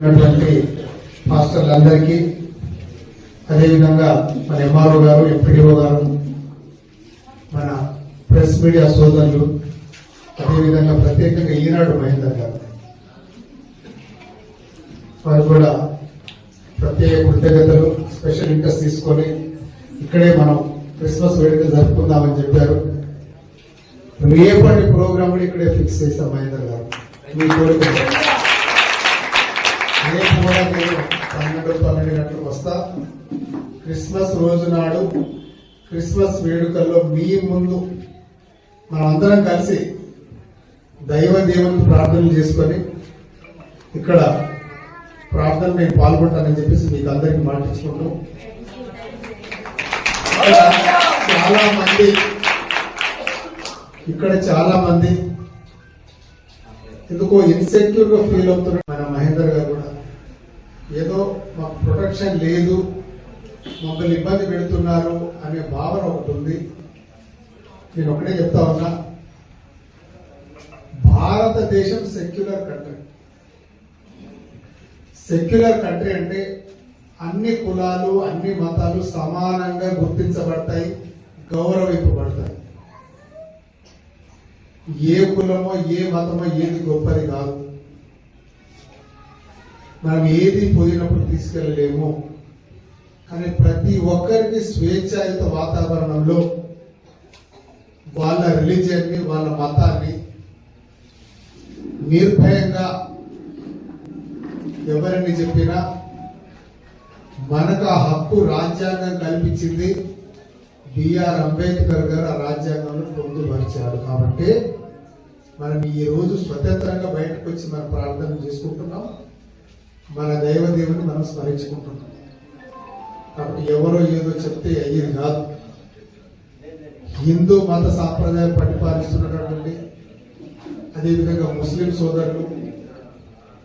ఉన్నటువంటి మాస్టర్లందరికీ అదేవిధంగా మన ఎంఆర్ఓ గారు ఎంపీడీఓ గారు మన ప్రెస్ మీడియా సోదరులు అదేవిధంగా ప్రత్యేకంగా ఈనాడు మహేందర్ గారు. వారు కూడా ప్రత్యేక కృతజ్ఞతలు స్పెషల్ ఇంట్రెస్ట్ తీసుకొని ఇక్కడే మనం క్రిస్మస్ వేడుక జరుపుకుందామని చెప్పారు. రేపటి ప్రోగ్రామ్ కూడా ఇక్కడే ఫిక్స్ చేశాం మహేందర్ గారు. మీ కోరిక. పన్నెండు పన్నెండు గంటలకు వస్తా. క్రిస్మస్ రోజు నాడు క్రిస్మస్ వేడుకల్లో మీ ముందు మనమందరం కలిసి దైవ దేవునికి ప్రార్థనలు చేసుకొని ఇక్కడ ప్రార్థన నేను పాల్గొంటానని చెప్పేసి మీకు అందరికి మాటించుకుంటూ చాలా మంది ఇక్కడ చాలా మంది ఎందుకో ఇన్సెక్యూర్గా ఫీల్ అవుతున్నారు మన మహేందర్ ఏదో మాకు ప్రొటెక్షన్ లేదు మమ్మల్ని ఇబ్బంది పెడుతున్నారు అనే భావన ఒకటి ఉంది. నేను ఒకటే చెప్తా ఉన్నా. భారతదేశం సెక్యులర్ కంట్రీ సెక్యులర్ కంట్రీ అంటే అన్ని కులాలు అన్ని మతాలు సమానంగా గుర్తించబడతాయి గౌరవింపబడతాయి. ఏ కులమో ఏ మతమో ఏది గొప్పది కాదు. మనం ఏది పోయినప్పుడు తీసుకెళ్ళలేము. కానీ ప్రతి ఒక్కరికి స్వేచ్ఛాయుత వాతావరణంలో వాళ్ళ రిలీజియన్ని వాళ్ళ మతాన్ని నిర్భయంగా ఎవరిని చెప్పినా మనకు ఆ హక్కు రాజ్యాంగం కల్పించింది బిఆర్ అంబేద్కర్ గారు. ఆ రాజ్యాంగంలో పొందుపరిచారు కాబట్టి మనం ఈ రోజు స్వతంత్రంగా బయటకు వచ్చి మనం ప్రార్థన చేసుకుంటున్నాం. మన దైవ దేవుని మనం స్మరించుకుంటున్నాం కాబట్టి ఎవరో ఏదో చెప్తే అయ్యేది కాదు. హిందూ మత సాంప్రదాయం పరిపాలిస్తున్నటువంటి అదేవిధంగా ముస్లిం సోదరులు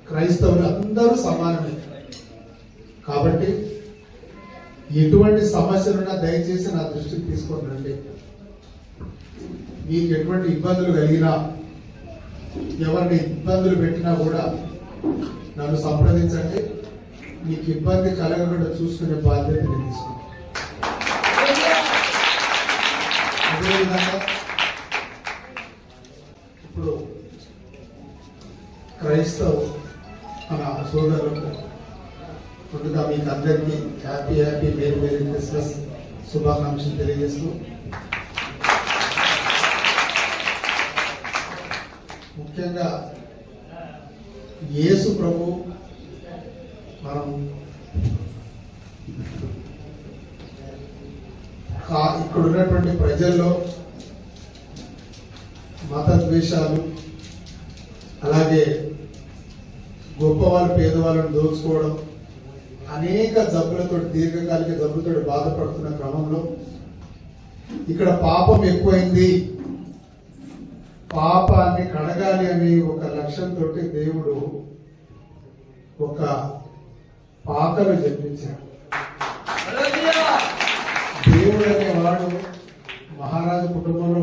క్రైస్తవులు అందరూ సమానమే. కాబట్టి ఎటువంటి సమస్యలున్నా దయచేసి నా దృష్టికి తీసుకొని రండి. మీకు ఎటువంటి ఇబ్బందులు కలిగినా ఎవరిని ఇబ్బందులు పెట్టినా కూడా నన్ను సంప్రదించండి. మీకు ఇబ్బంది కలగకుండా చూసుకునే బాధ్యత నేను తీసుకుంటాను. అదేవిధంగా ఇప్పుడు క్రైస్తవ మన సోదరులకు ముందుగా మీకు అందరికీ happy happy merry merry Christmas శుభాకాంక్షలు తెలియజేస్తూ ముఖ్యంగా యేసు ప్రభు మనం ఇక్కడ ఉన్నటువంటి ప్రజల్లో మత ద్వేషాలు అలాగే గొప్పవాళ్ళు పేదవాళ్ళను దోచుకోవడం అనేక జబ్బులతో దీర్ఘకాలిక జబ్బులతో బాధపడుతున్న క్రమంలో ఇక్కడ పాపం ఎక్కువైంది. పాపాన్ని కడగాలి అనే ఒక లక్ష్యంతో దేవుడు ఒక పాకలు జన్మించాడు దేవుడు అనేవాడు మహారాజు కుటుంబంలో